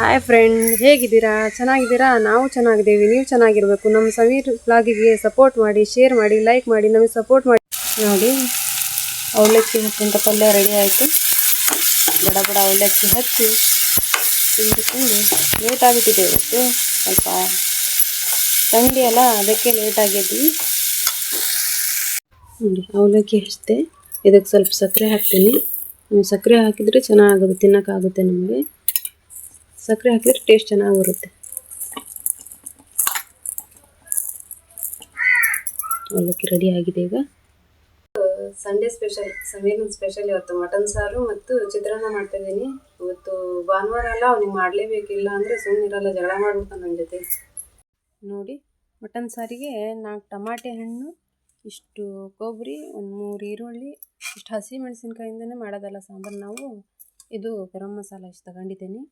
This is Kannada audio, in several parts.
ಹಾಯ್ ಫ್ರೆಂಡ್ ಹೇಗಿದ್ದೀರಾ? ಚೆನ್ನಾಗಿದ್ದೀರಾ? ನಾವು ಚೆನ್ನಾಗಿದ್ದೀವಿ. ನೀವು ಚೆನ್ನಾಗಿರಬೇಕು. ನಮ್ಮ ಸಮೀರ್ ಬ್ಲಾಗಿಗೆ ಸಪೋರ್ಟ್ ಮಾಡಿ ಶೇರ್ ಮಾಡಿ ಲೈಕ್ ಮಾಡಿ, ನಮಗೆ ಸಪೋರ್ಟ್ ಮಾಡಿ. ನೋಡಿ ಅವಲಕ್ಕಿ ಹಚ್ಚಿಂತ ಪಲ್ಯ ರೆಡಿ ಆಯಿತು. ಬಡ ಬಡ ಅವಲಕ್ಕಿ ಹಚ್ಚಿ ತಿಂದು ತಿಂದು ಲೇಟ್ ಇವತ್ತು. ಸ್ವಲ್ಪ ಸಂಡೆ ಅಲ್ಲ, ಅದಕ್ಕೆ ಲೇಟ್ ಆಗಿದ್ವಿ. ನೋಡಿ ಅವಲಕ್ಕಿ ಹಚ್ಚಿದೆ ಇದಕ್ಕೆ ಸ್ವಲ್ಪ ಸಕ್ಕರೆ ಹಾಕ್ತೀನಿ. ಸಕ್ಕರೆ ಹಾಕಿದರೆ ಚೆನ್ನಾಗುತ್ತೆ ತಿನ್ನೋಕ್ಕಾಗುತ್ತೆ ನಮಗೆ. ಸಕ್ಕರೆ ಹಾಕಿದ್ರೆ ಟೇಸ್ಟ್ ಚೆನ್ನಾಗಿ ಬರುತ್ತೆ. ಅವಲಕ್ಕಿ ರೆಡಿ ಆಗಿದೆ ಈಗ. ಸಂಡೇ ಸ್ಪೆಷಲ್ ಸಮೀರ್ನ ಸ್ಪೆಷಲ್ ಇವತ್ತು ಮಟನ್ ಸಾರು ಮತ್ತು ಚಿತ್ರಾನ್ನ ಮಾಡ್ತಾ ಇದ್ದೀನಿ. ಇವತ್ತು ಭಾನುವಾರ ಅಲ್ಲ ಅವ್ನಿಗೆ ಮಾಡಲೇಬೇಕಿಲ್ಲ ಅಂದರೆ ಸುಮ್ಮನೆ ಇರಲ್ಲ ಜಗಳ ಮಾಡ್ಬಿಡ್ತಾನೆ ನನ್ನ ಜೊತೆ. ನೋಡಿ ಮಟನ್ ಸಾರಿಗೆ ನಾಲ್ಕು ಟಮಾಟೆ ಹಣ್ಣು ಇಷ್ಟು ಕೊಬ್ಬರಿ ಒಂದು ಮೂರು ಈರುಳ್ಳಿ ಇಷ್ಟು ಹಸಿ ಮೆಣಸಿನ್ಕಾಯಿಂದನೇ ಮಾಡೋದಲ್ಲ ಸಾಂಬಾರು ನಾವು. ಇದು ಗರಂ ಮಸಾಲ ಇಷ್ಟು ತಗೊಂಡಿದ್ದೀನಿ.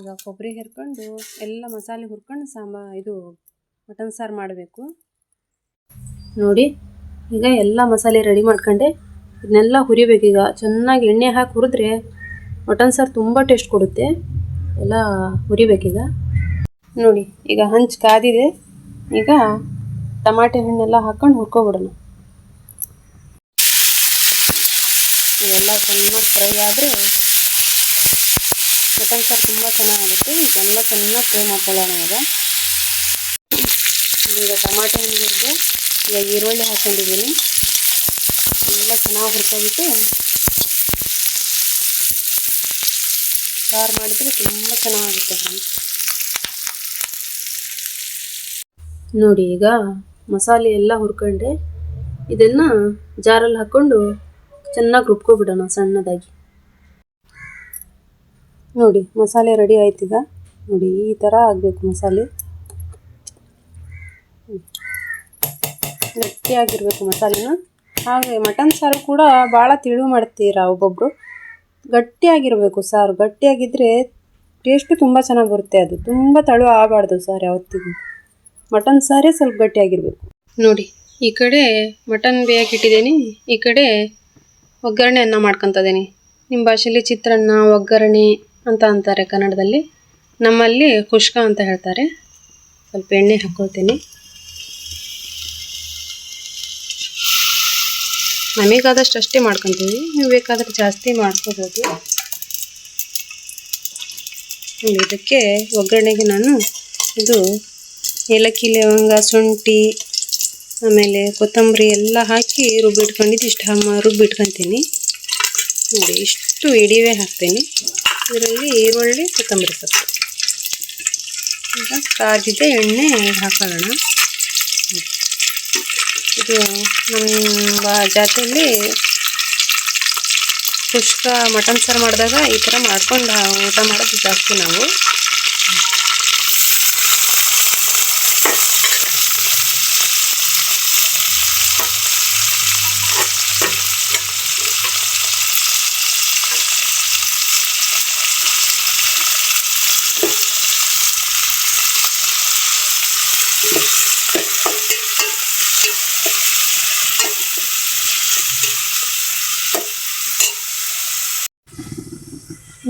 ಈಗ ಕೊಬ್ಬರಿ ಹೆರ್ಕೊಂಡು ಎಲ್ಲ ಮಸಾಲೆ ಹುರ್ಕೊಂಡು ಸಾಂಬಾ ಇದು ಮಟನ್ ಸಾರು ಮಾಡಬೇಕು. ನೋಡಿ, ಈಗ ಎಲ್ಲ ಮಸಾಲೆ ರೆಡಿ ಮಾಡ್ಕೊಂಡೆ. ಇದನ್ನೆಲ್ಲ ಹುರಿಬೇಕೀಗ ಚೆನ್ನಾಗಿ ಎಣ್ಣೆ ಹಾಕಿ ಹುರಿದ್ರೆ ಮಟನ್ ಸಾರು ತುಂಬ ಟೇಸ್ಟ್ ಕೊಡುತ್ತೆ. ಎಲ್ಲ ಹುರಿಬೇಕೀಗ ನೋಡಿ, ಈಗ ಹಂಚು ಕಾದಿದೆ. ಈಗ ಟಮಾಟೆ ಹಣ್ಣೆಲ್ಲ ಹಾಕೊಂಡು ಹುರ್ಕೊಬಿಡೋಣ. ಇವೆಲ್ಲ ಚೆನ್ನಾಗಿ ಫ್ರೈ ಆದರೆ ಮಟನ್ ಸಾರು ತುಂಬ ಚೆನ್ನಾಗುತ್ತೆ ಇದೆಲ್ಲ ಚೆನ್ನಾಗಿ ಫ್ರೈ ಮಾಡ್ಕೊಳ್ಳೋಣ ಈಗ ಈಗ ಟೊಮಾಟೊ ಹುರಿದು ಈಗ ಈರುಳ್ಳಿ ಹಾಕೊಂಡಿದ್ದೀನಿ. ಎಲ್ಲ ಚೆನ್ನಾಗಿ ಹುರ್ಕೊಬಿಟ್ಟು ಸಾರು ಮಾಡಿದರೆ ತುಂಬ ಚೆನ್ನಾಗುತ್ತೆ ಫ್ರೆಂಡ್ಸ್. ನೋಡಿ, ಈಗ ಮಸಾಲೆ ಎಲ್ಲ ಹುರ್ಕೊಂಡೆ ಇದನ್ನು ಜಾರಲ್ಲಿ ಹಾಕ್ಕೊಂಡು ಚೆನ್ನಾಗಿ ರುಬ್ಕೊಬಿಡೋಣ ಸಣ್ಣದಾಗಿ. ನೋಡಿ, ಮಸಾಲೆ ರೆಡಿ ಆಯ್ತೀಗ ನೋಡಿ, ಈ ಥರ ಆಗಬೇಕು ಮಸಾಲೆ. ಗಟ್ಟಿಯಾಗಿರಬೇಕು ಮಸಾಲೆನ. ಹಾಗೆ ಮಟನ್ ಸಾರು ಕೂಡ ಭಾಳ ತಿಳು ಮಾಡ್ತೀರಾ ಒಬ್ಬೊಬ್ಬರು ಗಟ್ಟಿಯಾಗಿರಬೇಕು ಸಾರು. ಗಟ್ಟಿಯಾಗಿದ್ದರೆ ಟೇಸ್ಟು ತುಂಬ ಚೆನ್ನಾಗಿ ಬರುತ್ತೆ ಅದು. ತುಂಬ ತಳು ಆಗಬಾರ್ದು ಸಾರು ಯಾವತ್ತಿಗೂ. ಮಟನ್ ಸಾರೇ ಸ್ವಲ್ಪ ಗಟ್ಟಿಯಾಗಿರಬೇಕು. ನೋಡಿ, ಈ ಕಡೆ ಮಟನ್ ಬೇಯಕ್ಕಿಟ್ಟಿದ್ದೀನಿ ಈ ಕಡೆ ಒಗ್ಗರಣೆ ಅನ್ನ ಮಾಡ್ಕೊತ ಇದ್ದೀನಿ ನಿಮ್ಮ ಭಾಷೆಯಲ್ಲಿ ಚಿತ್ರಾನ್ನ, ಒಗ್ಗರಣೆ ಅಂತ ಅಂತಾರೆ ಕನ್ನಡದಲ್ಲಿ. ನಮ್ಮಲ್ಲಿ ಕುಷ್ಕ ಅಂತ ಹೇಳ್ತಾರೆ. ಸ್ವಲ್ಪ ಎಣ್ಣೆ ಹಾಕ್ಕೊಳ್ತೀನಿ ನಮಗಾದಷ್ಟು ಅಷ್ಟೇ ಮಾಡ್ಕೊತೀವಿ. ನೀವು ಬೇಕಾದರೆ ಜಾಸ್ತಿ ಮಾಡ್ಕೋಬೋದು. ಇದಕ್ಕೆ ಒಗ್ಗರಣೆಗೆ ನಾನು ಇದು ಏಲಕ್ಕಿ, ಲವಂಗ, ಶುಂಠಿ, ಆಮೇಲೆ ಕೊತ್ತಂಬರಿ ಎಲ್ಲ ಹಾಕಿ ರುಬ್ಬಿಟ್ಕೊಂಡಿದ್ದು. ಇಷ್ಟು ಹಮ್ಮ ರುಬ್ಬಿಟ್ಕೊತೀನಿ. ನೋಡಿ, ಇಷ್ಟು ಇಡಿವೆ ಹಾಕ್ತೀನಿ. ಇದರಲ್ಲಿ ಈರುಳ್ಳಿ, ಕೊತ್ತಂಬರಿ ಸೊಪ್ಪು ಈಗ ಕಾದಿದೆ ಎಣ್ಣೆ ನೋಡಿ. ಇದು ನಮ್ಮ ಜಾತಿಯಲ್ಲಿ ಶುಷ್ಕ, ಮಟನ್ ಸಾರು ಮಾಡಿದಾಗ ಈ ಥರ ಮಾಡ್ಕೊಂಡು ಊಟ ಮಾಡೋದು ಜಾಸ್ತಿ ನಾವು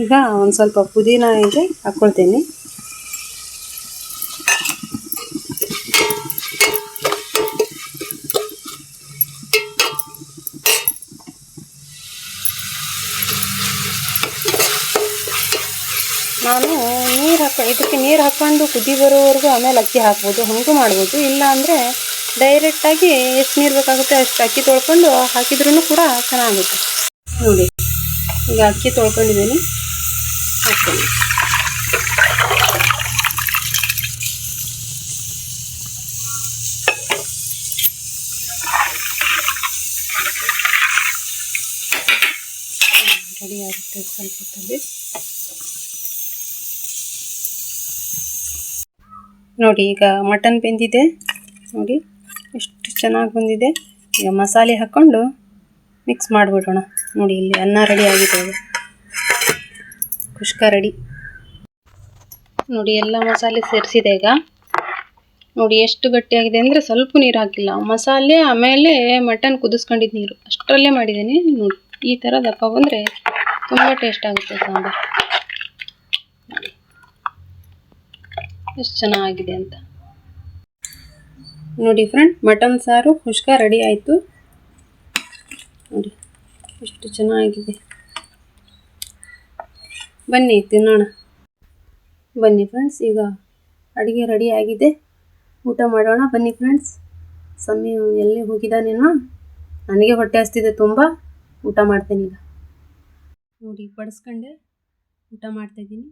ಈಗ ಒಂದು ಸ್ವಲ್ಪ ಪುದೀನ ಇದೆ ಹಾಕ್ಕೊಳ್ತೀನಿ ನಾನು ನೀರು ಹಾಕ, ಇದಕ್ಕೆ ನೀರು ಹಾಕ್ಕೊಂಡು ಕುದಿ ಬರೋವರೆಗೂ ಆಮೇಲೆ ಅಕ್ಕಿ ಹಾಕ್ಬೋದು, ಹಾಗೂ ಮಾಡ್ಬೋದು. ಇಲ್ಲ ಅಂದರೆ ಡೈರೆಕ್ಟಾಗಿ ಎಷ್ಟು ನೀರು ಬೇಕಾಗುತ್ತೆ ಅಷ್ಟು ಅಕ್ಕಿ ತೊಳ್ಕೊಂಡು ಹಾಕಿದ್ರೂ ಕೂಡ ಚೆನ್ನಾಗುತ್ತೆ. ನೋಡಿ, ಈಗ ಅಕ್ಕಿ ತೊಳ್ಕೊಂಡಿದ್ದೀನಿ. ಹಾಕ್ತೀನಿ ನೋಡಿ, ಈಗ ಮಟನ್ ಬೆಂದಿದೆ. ನೋಡಿ, ಎಷ್ಟು ಚೆನ್ನಾಗಿ ಬಂದಿದೆ. ಈಗ ಮಸಾಲೆ ಹಾಕ್ಕೊಂಡು ಮಿಕ್ಸ್ ಮಾಡಿಬಿಡೋಣ. ನೋಡಿ, ಇಲ್ಲಿ ಅನ್ನ ರೆಡಿ ಆಗಿದೆ. ಕುಷ್ಕ ರೆಡಿ. ನೋಡಿ, ಎಲ್ಲ ಮಸಾಲೆ ಸೇರಿಸಿದೆ ಈಗ. ನೋಡಿ, ಎಷ್ಟು ಗಟ್ಟಿಯಾಗಿದೆ ಅಂದರೆ ಸ್ವಲ್ಪ ನೀರು ಹಾಕಿಲ್ಲ. ಮಸಾಲೆ ಆಮೇಲೆ ಮಟನ್ ಕುದಿಸ್ಕೊಂಡಿದ್ದು ನೀರು. ಅಷ್ಟರಲ್ಲೇ ಮಾಡಿದ್ದೀನಿ. ನೋಡಿ, ಈ ಥರ ದಪ್ಪ ಬಂದರೆ ತುಂಬ ಟೇಸ್ಟ್ ಆಗುತ್ತೆ ಸಾಂಬಾರು. ಎಷ್ಟು ಚೆನ್ನಾಗಿದೆ ಅಂತ. ನೋಡಿ ಫ್ರೆಂಡ್ ಮಟನ್ ಸಾರು ಹುಷ್ಕ ರೆಡಿ ಆಯಿತು. ನೋಡಿ, ಎಷ್ಟು ಚೆನ್ನಾಗಿದೆ. ಬನ್ನಿ ತಿನ್ನೋಣ ಬನ್ನಿ ಫ್ರೆಂಡ್ಸ್ ಈಗ ಅಡುಗೆ ರೆಡಿ ಆಗಿದೆ. ಊಟ ಮಾಡೋಣ, ಬನ್ನಿ ಫ್ರೆಂಡ್ಸ್ ಸಮಯ ಎಲ್ಲಿ ಹೋಗಿದ್ದಾನೇನೋ ನನಗೆ ಹೊಟ್ಟೆ ಹಸ್ತಿದೆ ತುಂಬ. ಊಟ ಮಾಡ್ತೇನೆ ಈಗ. ನೋಡಿ, ಬಡಿಸ್ಕೊಂಡೆ. ಊಟ ಮಾಡ್ತಾಯಿದ್ದೀನಿ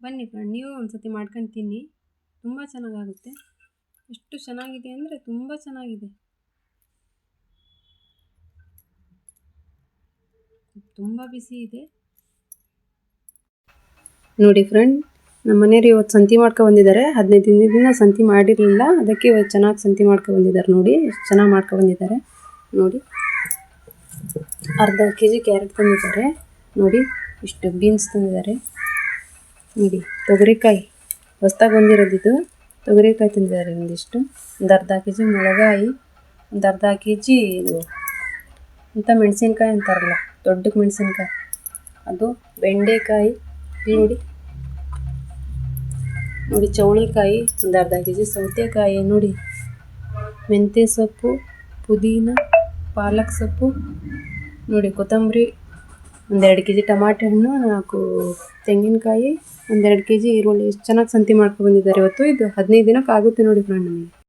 ಬನ್ನಿ ಫ್ರೆಂಡ್ ನೀವು ಒಂದು ಸತಿ ಮಾಡ್ಕೊಂಡು ತಿನ್ನಿ. ತುಂಬ ಚೆನ್ನಾಗಾಗುತ್ತೆ. ಎಷ್ಟು ಚೆನ್ನಾಗಿದೆ ಅಂದರೆ ತುಂಬ ಚೆನ್ನಾಗಿದೆ. ತುಂಬ ಬಿಸಿ ಇದೆ. ನೋಡಿ ಫ್ರೆಂಡ್ ನಮ್ಮ ಮನೆಯವ್ರು ಇವತ್ತು ಸಂತಿ ಮಾಡ್ಕೊ ಬಂದಿದ್ದಾರೆ. ಹದಿನೈದು ದಿನದಿಂದ ಸಂತಿ ಮಾಡಿರಲಿಲ್ಲ. ಅದಕ್ಕೆ ಇವತ್ತು ಚೆನ್ನಾಗಿ ಸಂತಿ ಮಾಡ್ಕೊ ಬಂದಿದ್ದಾರೆ ನೋಡಿ. ಚೆನ್ನಾಗಿ ಮಾಡ್ಕೊ ಬಂದಿದ್ದಾರೆ. ನೋಡಿ. ಅರ್ಧ ಕೆ ಜಿ ಕ್ಯಾರೆಟ್ ತಂದಿದ್ದಾರೆ. ನೋಡಿ, ಇಷ್ಟು ಬೀನ್ಸ್ ತಂದಿದ್ದಾರೆ. ನೋಡಿ, ತೊಗರಿಕಾಯಿ. ಹೊಸ್ದಾಗಿ ಬಂದಿರೋದಿದ್ದು ತೊಗರಿಕಾಯಿ ತಂದಿದ್ದಾರೆ ಒಂದಿಷ್ಟು ಒಂದು ಅರ್ಧ ಕೆ ಜಿ ಮುಳಗಾಯಿ, ಒಂದು ಅರ್ಧ ಕೆ ಜಿ ಇದು ಇಂಥ ಮೆಣಸಿನ್ಕಾಯಿ ಅಂತಾರಲ್ಲ ದೊಡ್ಡಕ್ಕೆ ಮೆಣಸಿನ್ಕಾಯಿ. ಅದು ಬೆಂಡೆಕಾಯಿ ನೋಡಿ. ನೋಡಿ ಚೌಳಿಕಾಯಿ, ಒಂದು ಅರ್ಧ ಕೆ ಜಿ ಸೌತೆಕಾಯಿ ನೋಡಿ. ಮೆಂತ್ಯ ಸೊಪ್ಪು, ಪುದೀನ, ಪಾಲಕ್ ಸೊಪ್ಪು. ನೋಡಿ ಕೊತ್ತಂಬರಿ ಒಂದೆರಡು ಕೆ ಜಿ ಟಮಾಟೆ ಹಣ್ಣು, ನಾಲ್ಕು ತೆಂಗಿನಕಾಯಿ ಒಂದೆರಡು ಕೆ ಜಿ ಈರುಳ್ಳಿ. ಎಷ್ಟು ಚೆನ್ನಾಗಿ ಸಂತಿ ಮಾಡ್ಕೊಂಡು ಬಂದಿದ್ದಾರೆ ಇವತ್ತು. ಇದು ಹದಿನೈದು ದಿನಕ್ಕೆ ಆಗುತ್ತೆ ನೋಡಿ ಫ್ರೆಂಡ್ ನಮಗೆ.